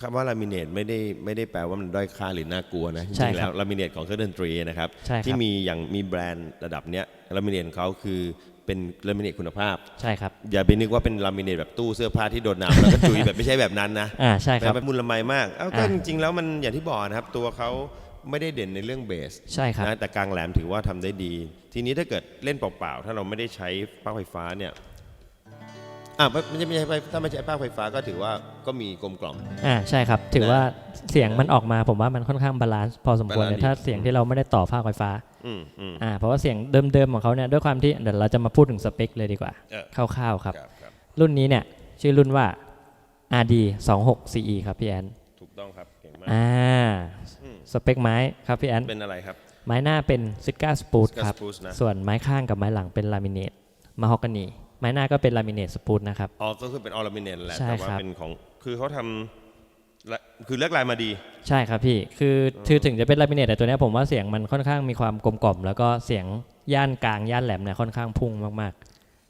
คำว่าลามิเนตไม่ได้ไม่ได้แปลว่ามันด้อยค่าหรือน่ากลัวนะจใช่ริงๆคแล้รัวบลามิเนตของเครื่องดนตรีนะครับใช่ครับ ที่มีอย่างมีแบรนด์ระดับเนี้ยลามิเนตของเขาคือเป็นลามิเนตคุณภาพใช่ครับอย่าไปนึกว่าเป็นลามิเนตแบบตู้เสื้อผ้าที่โดนน้ำแล้วก็จุยแบบไม่ใช่แบบนั้นนะอ่าใช่ครับแบบมูลละไมมากเอ้าก็อะจริงๆแล้วมันอย่างที่บอกนะครับตัวเขาไม่ได้เด่นในเรื่องเบสใช่ครับนะแต่กลางแหลมถือว่าทำได้ดี ทีนี้ถ้าเกิดเล่นเปล่าๆถ้าเราไม่ได้ใช้ปลั๊กไฟฟ้าเนี่ย อะไม่ไม่ใช่ไม่ใช่ไฟถ้าไม่ใช่ปลั๊กไฟฟ้าก็ถือว่าก็มีกลมกล่อม อ่าใช่ครับ ถือว่าเสียงมันออกมาผมว่ามันค่อนข้างบาลานซ์พอสมควรบาลานซ์เลยดีถ้าเสียงที่เราไม่ได้ต่อภาคไฟฟ้าอืมอืม อ่าเพราะว่าเสียงเดิมๆของเขาเนี่ยด้วยความที่เดี๋ยวเราจะมาพูดถึงสเปคเลยดีกว่า เออ คร่าวๆครับ ครับครับรุ่นนี้เนี่ยชื่อรุ่นว่า RD 26 CE ครับพี่แอนถูกต้องครับเก่งมาก อ่าอืม สเปคไม้ครับพี่แอนเป็นอะไรครับ ไม้หน้าเป็นซิก้าสปูต Sitka ครับ spruce นะ ส่วนไม้ข้างกับไม้หลังเป็นลามิเนตมาฮอกกานี ไม้หน้าก็เป็นลามิเนตสปูตนะครับ อ๋อก็คือเป็นออร์มิเนตแหละ ใช่แต่ว่าครับ เป็นของคือเขาทำละคือเลือกลายมาดี ใช่ครับพี่ คือคือถึงจะเป็นลามิเนตแต่ตัวเนี้ยผมว่าเสียงมันค่อนข้างมีความกลมกล่อม แล้วก็เสียงย่านกลางย่านแหลมเนี่ยค่อนข้างพุ่งมาก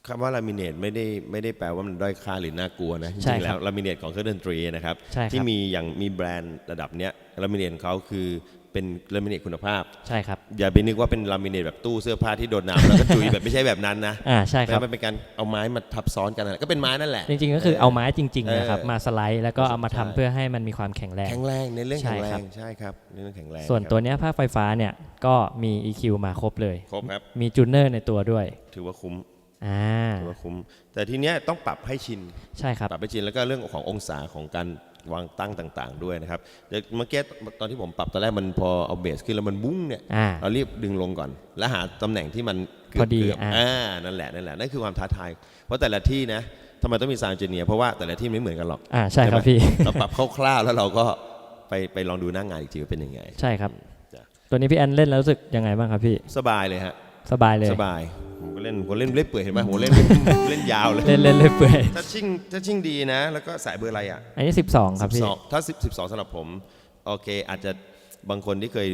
คำว่าลามิเนตไม่ได้ไม่ได้แปลว่ามันด้อยค่าหรือน่ากลัวนะจใช่ริงๆคแล้รัวบลามิเนตของเครื่องดนตรีนะครับ ใช่ครับที่มีอย่างมีแบรนด์ระดับเนี้ยลามิเนตของเขาคือ เป็นลามิเนตคุณภาพๆใช่ครับ อย่าไปนึกว่าเป็นลามิเนตแบบตู้เสื้อผ้าที่โดนน้ำแล้วก็จุยแบบไม่ใช่แบบนั้นนะอ่าใช่ครับมันเป็นการเอาไม้มาทับซ้อนกันนั่นแหละก็เป็นไม้นั่นแหละ จริงๆก็คือเอาไม้จริงๆนะครับเออมาสไลด์แล้วก็เอามาทำใช่เพื่อให้มันมีความแข็งแรง แข็งแรงในเรื่องใช่แข็งแรครับงใช่ครับในเรื่องแข็งแรง ส่วนครับตัวเนี้ยภาคไฟฟ้าเนี่ยก็มี EQ มาครบเลยครบครับมีจูเนอร์ในตัวด้วย ถือว่าคุ้มอ่าถือว่าคุ้มแต่ทีเนี้ยต้องปรับให้ชินใช่ครับปรับให้ชินแล้วก็เรื่องขององศาของการ วางตั้งต่างๆ ด้วยนะครับเดี๋ยวเมื่อกี้ตอนที่ผมปรับตอนแรกมันพอเอาเบสขึ้นแล้วมันบุ้งเนี่ยอ่าเรารีบดึงลงก่อน แล้วหาตำแหน่งที่มันเกืบพอดีเกืบอ่าอ่านั่นแหละนั่นแหละนั่นคือความท้าทาย เพราะแต่ละที่นะทำไมต้องมีซาวด์เจเนียเพราะว่าแต่ละที่ไม่เหมือนกันหรอกอ่าใช่ครับไหมพี่เราปรับคร่าวๆแล้วเราก็ไปไปลองดูหน้างานอีกทีว่าเป็นยังไง ใช่ครับจ้ะตัวนี้พี่แอนเล่นแล้วรู้สึกยังไงบ้างครับพี่ สบายเลยฮะ สบายเลย สบายผมก็ เล่นผมเล่นเล่นเปื่อยเห็นไหมผมเล่นเล่นยาวเลยเล่นเล่นเล่นเปื่อยถ้าชิ่งถ้าชิ่งดีนะ แล้วก็สายเบอร์อะไรอะอันนี้ 12 ครับพี่ 12ถ้า10 12สำหรับผม โอเค อาจจะบางคนที่เคย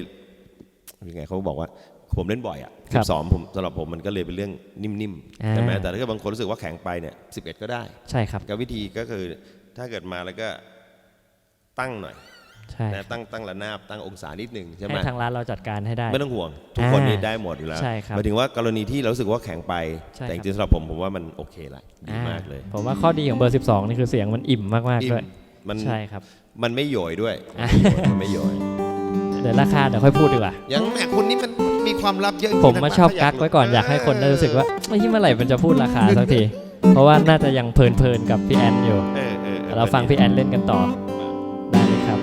ยังไงเขาบอกว่าผมเล่นบ่อยอะครับ12ผมสำหรับผมมันก็เลยเป็นเรื่องนิ่มอ่าๆใช่ไหมแต่ถ้าเกิดบางคนรู้สึกว่าแข็งไปเนี่ย11ก็ได้ ใช่ครับก็วิธีก็คือถ้าเกิดมาแล้วก็ตั้งหน่อย ใช่นะตั้งตั้งระนาบตั้งองศานิดหนึ่งใช่ไหมให้ทางร้านเราจัดการให้ได้ ไม่ต้องห่วง ทุกคนอ่านี่ได้หมดอยู่แล้วใช่ครับหมายถึงว่ากรณีที่เรารู้สึกว่าแข็งไปใช่แต่จครับริงๆสำหรับผมผมว่ามันโอเคละดีมากเลยอ่ผมว่าข้อดีของเบอร์ 12 นี่คือเสียงมันอิ่มมากๆด้วยมันใช่ครับ มันไม่โยยด้วยอะมันไม่โยยเดี๋ยวราคาเดี๋ยวค่อยพูดดีกว่ายังแหมคุณนี่มันมีความลับเยอะจริงๆผมมานะชอบถ้กักไว้ก่อนอยากให้คนได้รู้สึกว่าไม่ที่เมื่อไหร่มันจะพูดราคาสักทีเพราะว่าน่าจะยังเพลินๆกับพี่แอนอยู่เออเออออเราฟังพี่แอนเล่นกันต่อได้เลยครับ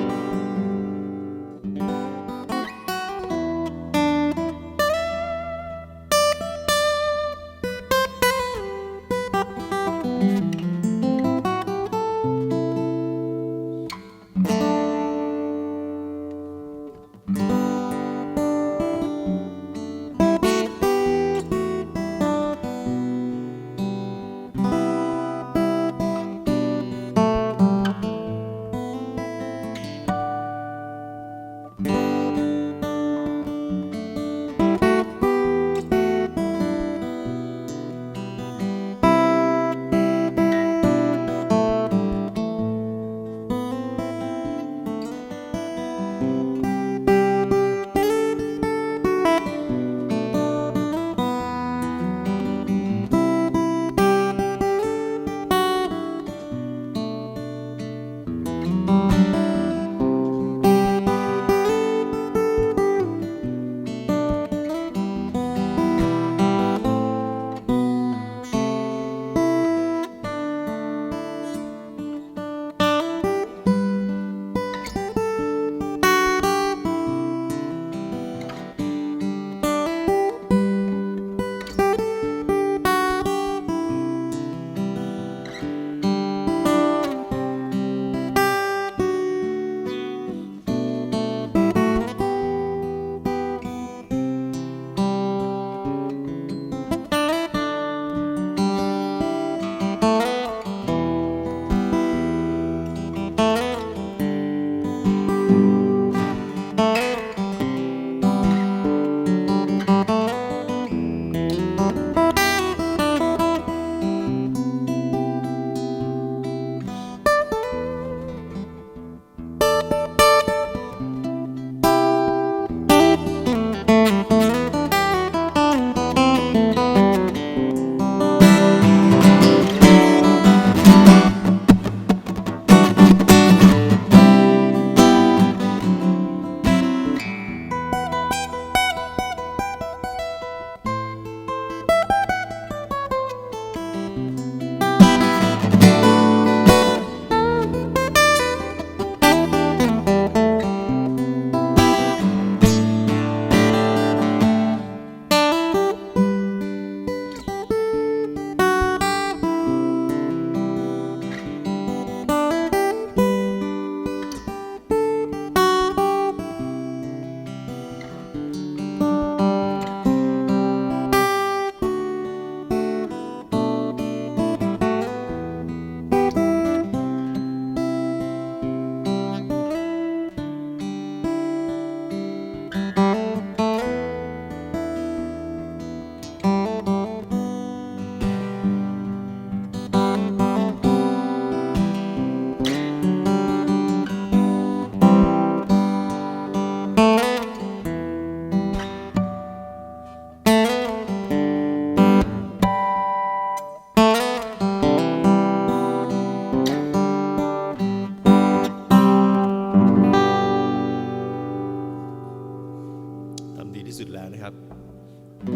ครับ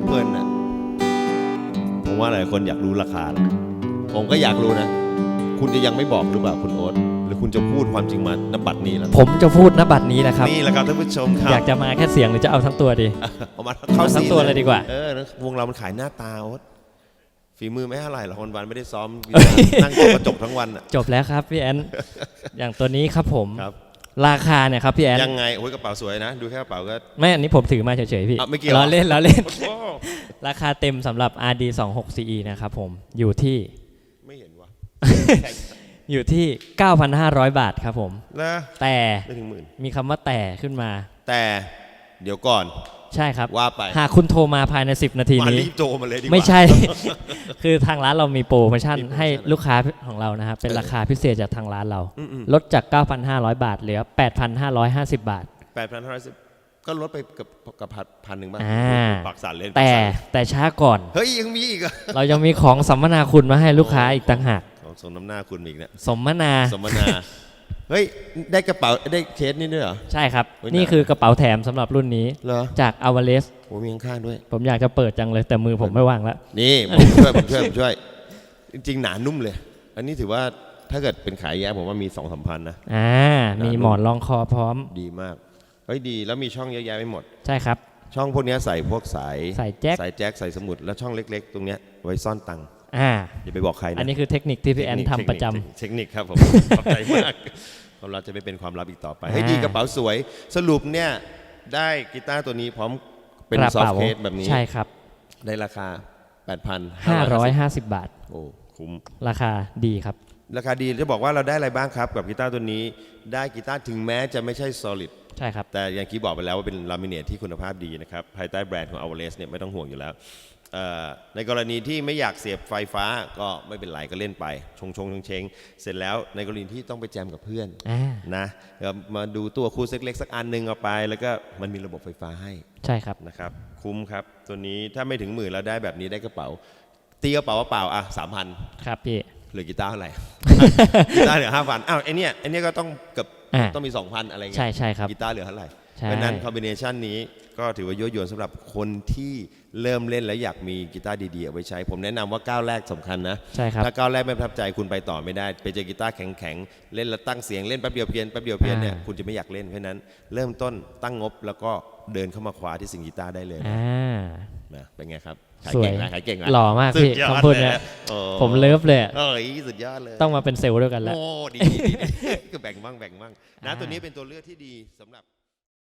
เพลินอะผมว่าหลายคนอยากรู้ราคานะผมก็อยากรู้นะ คุณจะยังไม่บอกหรือเปล่าคุณโอ๊ตหรือคุณจะพูดความจริงมานบัดนี้แล้วผมจะพูดนบัตรนี้นะครับ นี่แหละครับท่านผู้ชมครับอยากจะมาแค่เสียงหรือจะเอาทั้งตัวดี เอามาเข้าเอาทั้งซีนตัวเลยดีกว่า เออวงเรามันขายหน้าตาโอ๊ตฝีมือไม่เท่าไหร่หรอกวันวันๆไม่ได้ซ้อมนั่งตกกระจกทั้งวันอะจบแล้วครับพี่แอน อย่างตัวนี้ครับผม ครับ ราคาเนี่ยครับพี่แอนยังไงโอ้ยกระเป๋าสวยนะ ดูแค่กระเป๋าก็ไม่อันนี้ผมถือมาเฉยๆพี่อะไม่เกี่ยวล้อเล่นล้อเล่นโอ้โหราคาเต็มสำหรับ RD 2 6 CE นะครับผมอยู่ที่ไม่เห็นวะอยู่ที่ 9,500 บาทครับผมนะแต่ไม่ถึงหมื่นมีคำว่าแต่ขึ้นมา แต่เดี๋ยวก่อน ใช่ครับว่าไปหากคุณโทรมาภายใน 10 นาทีมานี้รีบโจมาเลยดีกว่าไม่ใช่ คือทางร้านเรามีโปรโมชั่นมีโปรโมชั่นให้ลูกค้าของเรานะครับเป็นเออราคาพิเศษจากทางร้านเราอืมลดจาก 9,500 บาทเหลือ 8,550 บาทแปดพันห้าสิบก็ลดไปเกับกับพันพันหนึ่งบ้างอ่าปากสั่นเล่นแต่ปากสั่นแต่ช้าก่อน เฮ้ยยังมีอีกเหรอเรายังมีของสัมมนาคุณมาให้ลูกค้าอีกต่างหากของสมน้ำหน้าคุณอีกเนี่ยสมนาสมนา เฮ้ย ได้กระเป๋าได้เคสนี่ด้วยเหรอ ใช่ครับ เฮ้ยนี่คือกระเป๋าแถมสำหรับรุ่นนี้ เหรอ จากอ v a l e s โอ้มีข้างๆด้วย ผมอยากจะเปิดจังเลยแต่มือผมไม่ว่างแล้ว นี่ผมช่วยผมช่วยผมช่วย จริงๆ หนานุ่มเลย อันนี้ถือว่าถ้าเกิดเป็นขายแยกผมว่ามีสองสามพันนะ อ่า มีหมอนรองคอพร้อม ดีมาก เฮ้ยดีแล้วมีช่องเยอะแยะไปหมด ใช่ครับ ช่องพวกเนี้ยใส่พวกสายใส่แจ็ค สายแจ็คใส่สมุดแล้วช่องเล็ก ๆ ตรงเนี้ยไว้ซ่อนตังค์ อ่าอย่าไปบอกใครนะอันนี้คือเทคนิคที่พี่แอนเคคทำประจำเทคนิคครับผมขอบใจมากความลับจะไม่เป็นความลับอีกต่อไปเฮ้ยอ่าดีกระเป๋าสวย สรุปเนี่ยได้กีตาร์ตัวนี้พร้อมเป็นกระซอฟเป๋าต์เคสแบบนี้ใช่ครับได้ราคา8,550 550 บาทโอ้คุ้มราคาดีครับ ราคาดีจะบอกว่าเราได้อะไรบ้างครับกับกีตาร์ตัวนี้ ได้กีตาร์ถึงแม้จะไม่ใช่ solid ใช่ครับ แต่อย่างที่บอกไปแล้วว่าเป็นลามิเนตที่คุณภาพดีนะครับ ภายใต้แบรนด์ของ a v a l e s เนี่ยไม่ต้องห่วงอยู่แล้วเอ่อ ในกรณีที่ไม่อยากเสียบไฟฟ้าก็ไม่เป็นไรก็เล่นไป ชงชงเชงๆเสร็จแล้วในกรณีที่ต้องไปแจมกับเพื่อนอ่านะก็มาดูตัวคูสเล็กๆสักอันหนึ่งเอาไป แล้วก็มันมีระบบไฟฟ้าให้ใช่ครับนะครับ คุ้มครับ ตัวนี้ถ้าไม่ถึงหมื่นแล้วได้แบบนี้ได้กระเป๋า ตีกระเป๋าเปล่าๆอะสามพันครับพี่เหลือกีตาร์เท่าไหร่กีตาร์เหลือห้าพันอ้าวไอเนี้ยไอเนี้ยก็ต้องเกือบอ่าต้องมีสองพันอะไรเงี้ยใช่ใช่ครับกีตาร์เหลือเท่าไหร่ใช่ เพราะฉะนั้นคอมบิเนชันนี้ก็ถือว่ายั่วยวนสำหรับคนที่เริ่มเล่นและอยากมีกีตาร์ดีๆเอาไว้ใช้ ผมแนะนำว่าก้าวแรกสำคัญนะ ใช่ครับ ถ้าก้าวแรกไม่ประทับใจคุณไปต่อไม่ได้ ไปเจอกีตาร์แข็งๆ เล่นแล้วตั้งเสียงเล่นแป๊บเดียวเพี้ยนแป๊บเดียวเพี้ยนเนี่ยอ่า คุณจะไม่อยากเล่นเพราะฉะนั้น เริ่มต้นตั้งงบแล้วก็เดินเข้ามาคว้าที่สิ่งกีตาร์ได้เลยนะอ่า นะเป็นไงครับขายสวยเก่งนะขายเก่งนะหล่อมากสุดพี่ยอดคำพูดเลยเนี่ยโอ้ผมเลิฟเลยอะเอ้ยสุดยอดเลยต้องมาเป็นเซลล์ด้วยกันแล้ว โอ้ดีดีดี ก็แบ่งบ้างแบ่งบ้างนะอ่าตัวนี้เป็นตัวเลือกที่ดีสำหรับ